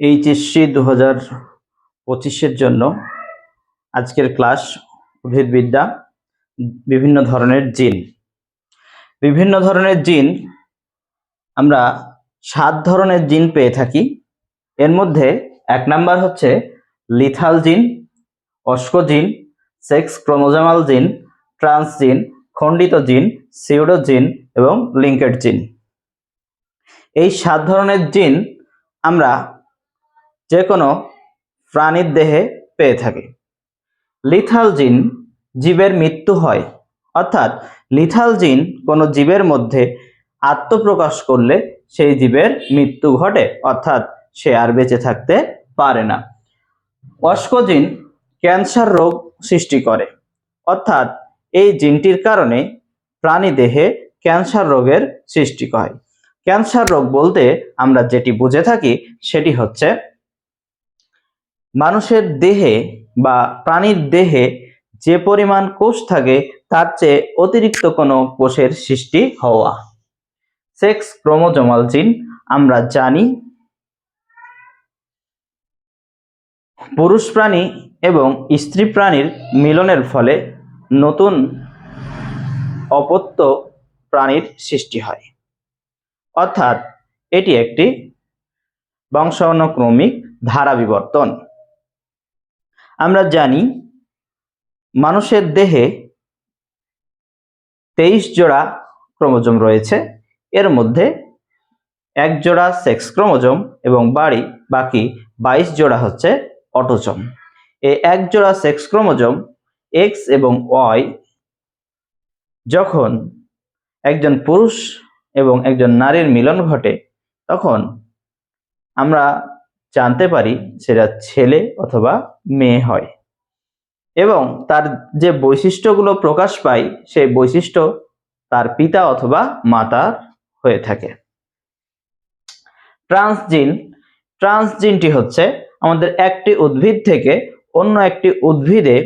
HSC দু হাজার পঁচিশের জন্য আজকের ক্লাস উদ্ভিদবিদ্যা, বিভিন্ন ধরনের জিন। বিভিন্ন ধরনের জিন, আমরা সাত ধরনের জিন পেয়ে থাকি। এর মধ্যে এক নাম্বার হচ্ছে লিথাল জিন অস্কোজিন সেক্স ক্রোমোজামাল জিন, ট্রান্স জিন, খণ্ডিত জিন, সিউডো জিন এবং লিঙ্কেড জিন। এই সাত ধরনের জিন আমরা যে কোনো প্রাণীর দেহে পেয়ে থাকে। লিথাল জিন জীবের মৃত্যু হয়। অর্থাৎ লিথাল জিন কোনো জীবের মধ্যে আত্মপ্রকাশ করলে সেই জীবের মৃত্যু ঘটে। অর্থাৎ সে আর বেঁচে থাকতে পারে না। অস্কোজিন ক্যান্সার রোগ সৃষ্টি করে। অর্থাৎ এই জিনটির কারণে প্রাণী দেহে ক্যান্সার রোগের সৃষ্টি হয়। ক্যান্সার রোগ বলতে আমরা যেটি বুঝে থাকি সেটি হচ্ছে মানুষের দেহে বা প্রাণীর দেহে যে পরিমাণ কোষ থাকে, তার চেয়ে অতিরিক্ত কোনো কোষের সৃষ্টি হওয়া। সেক্স ক্রোমোজোমাল জিন, আমরা জানি। পুরুষ প্রাণী এবং স্ত্রী প্রাণীর মিলনের ফলে নতুন অপত্য প্রাণীর সৃষ্টি হয়। অর্থাৎ, এটি একটি বংশানুক্রমিক ধারা বিবর্তন আমরা জানি মানুষের দেহে তেইশ জোড়া ক্রোমোজোম রয়েছে। এর মধ্যে এক জোড়া সেক্স ক্রোমোজোম এবং বাড়ি, বাকি বাইশ জোড়া হচ্ছে অটোজোম। এই এক জোড়া সেক্স ক্রোমোজোম এক্স এবং ওয়াই যখন একজন পুরুষ এবং একজন নারীর মিলন ঘটে, তখন আমরা জানতে পারি সেটা ছেলে অথবা মেয়ে হয়। এবং তার যে বৈশিষ্ট্যগুলো প্রকাশ পায়, সেই বৈশিষ্ট্য তার পিতা অথবা মাতার হয়ে থাকে। ট্রান্সজিন, ট্রান্সজিনটি হচ্ছে আমাদের একটি উদ্ভিদ থেকে অন্য একটি উদ্ভিদে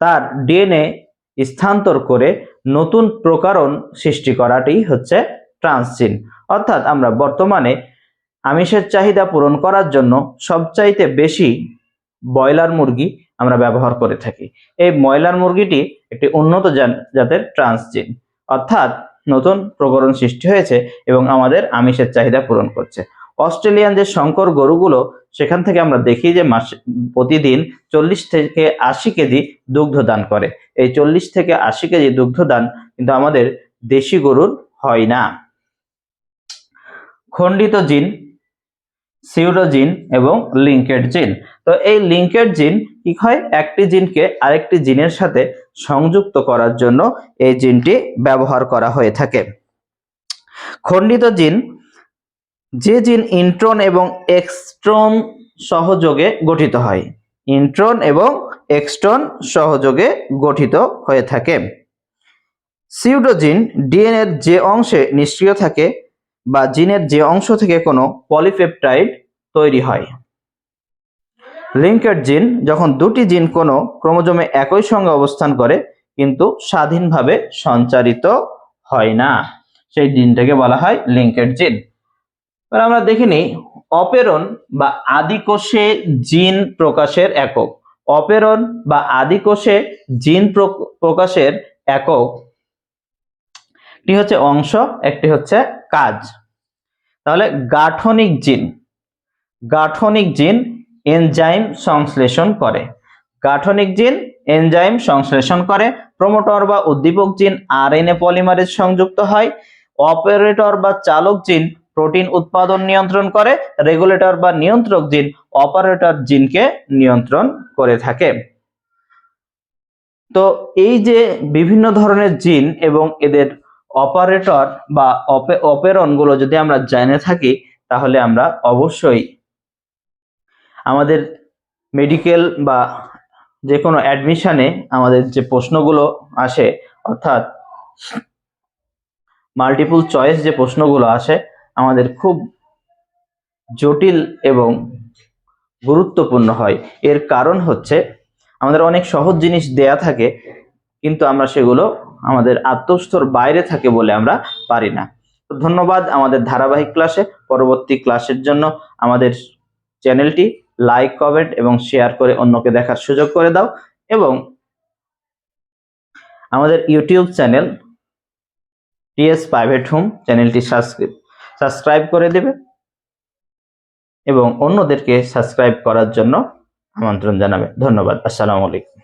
তার ডিএনএ স্থানান্তর করে নতুন প্রকারণ সৃষ্টি করাটি হচ্ছে ট্রান্সজিন। অর্থাৎ আমরা বর্তমানে আমিষের চাহিদা পূরণ করার জন্য সবচাইতে বেশি ব্রয়লার মুরগি আমরা ব্যবহার করে থাকি। এই ব্রয়লার মুরগিটি একটি উন্নত জাত- জাতের ট্রান্সজিন। অর্থাৎ নতুন প্রকরণ সৃষ্টি হয়েছে এবং আমাদের আমিষের চাহিদা পূরণ করছে। অস্ট্রেলিয়ান যে শঙ্কর গরুগুলো, সেখান থেকে আমরা দেখি যে মাসে প্রতিদিন চল্লিশ থেকে আশি কেজি দুগ্ধ দান করে। এই চল্লিশ থেকে আশি কেজি দুগ্ধ দান কিন্তু আমাদের দেশি গরুর হয় না। খণ্ডিত জিন সিউডোজিন এবং লিঙ্কেড জিন তো এই লিঙ্কেড জিন কি হয়? একটি জিনকে আরেকটি জিনের সাথে সংযুক্ত করার জন্য এই জিনটি ব্যবহার করা হয়ে থাকে। খণ্ডিত জিন যে জিন ইন্ট্রন এবং এক্সট্রন সহযোগে গঠিত হয়। ইন্ট্রন এবং এক্সট্রন সহযোগে গঠিত হয়ে থাকে। সিউডোজিন ডিএনএর যে অংশে নিষ্ক্রিয় থাকে বা জিনের যে অংশ থেকে কোনো পলিপেপটাইড তৈরি হয়। লিঙ্কেড জিন যখন দুটি জিন কোনো ক্রোমোজোমে একই সঙ্গে অবস্থান করে, কিন্তু স্বাধীনভাবে সঞ্চারিত হয় না। সেই জিনটাকে বলা হয় লিঙ্কেড জিন। এবার আমরা দেখে নিই অপেরণ বা আদিকোষে জিন প্রকাশের একক। অপেরণ বা আদিকোষে জিন প্রক- প্রকাশের একক একটি হচ্ছে অংশ, একটি হচ্ছে কাজ। তাহলে গাঠনিক জিন গাঠনিক জিন এনজাইম সংশ্লেষণ করে। গাঠনিক জিন এনজাইম সংশ্লেষণ করে, প্রোমোটর বা উদ্দীপক জিন আরএনএ পলিমারেজ সংযুক্ত হয়, অপারেটর বা চালক জিন প্রোটিন উৎপাদন নিয়ন্ত্রণ করে, রেগুলেটর বা নিয়ন্ত্রক জিন অপারেটর জিনকে নিয়ন্ত্রণ করে থাকে। তো এই যে বিভিন্ন ধরনের জিন এবং এদের অপারেটর বা অপেরণগুলো যদি আমরা জেনে থাকি, তাহলে আমরা অবশ্যই আমাদের মেডিকেল বা যে কোনো অ্যাডমিশনে আমাদের যে প্রশ্নগুলো আসে, অর্থাৎ মাল্টিপল চয়েস যে প্রশ্নগুলো আসে, আমাদের খুব জটিল এবং গুরুত্বপূর্ণ হয়। এর কারণ হচ্ছে, আমাদের অনেক সহজ জিনিস দেয়া থাকে, কিন্তু আমরা সেগুলো আমাদের আত্মস্থর বাইরে থাকে বলে আমরা পারি না। তো ধন্যবাদ আমাদের ধারাবাহিক ক্লাসে। পরবর্তী ক্লাসের জন্য আমাদের চ্যানেলটি লাইক, কমেন্ট এবং শেয়ার করে অন্যকে দেখার সুযোগ করে দাও এবং আমাদের YouTube channel T S private home চ্যানেলটি সাবস্ক্রাইব করে দেবে এবং অন্যদেরকে সাবস্ক্রাইব করার জন্য আমন্ত্রণ জানাবে। ধন্যবাদ। আসসালামু আলাইকুম।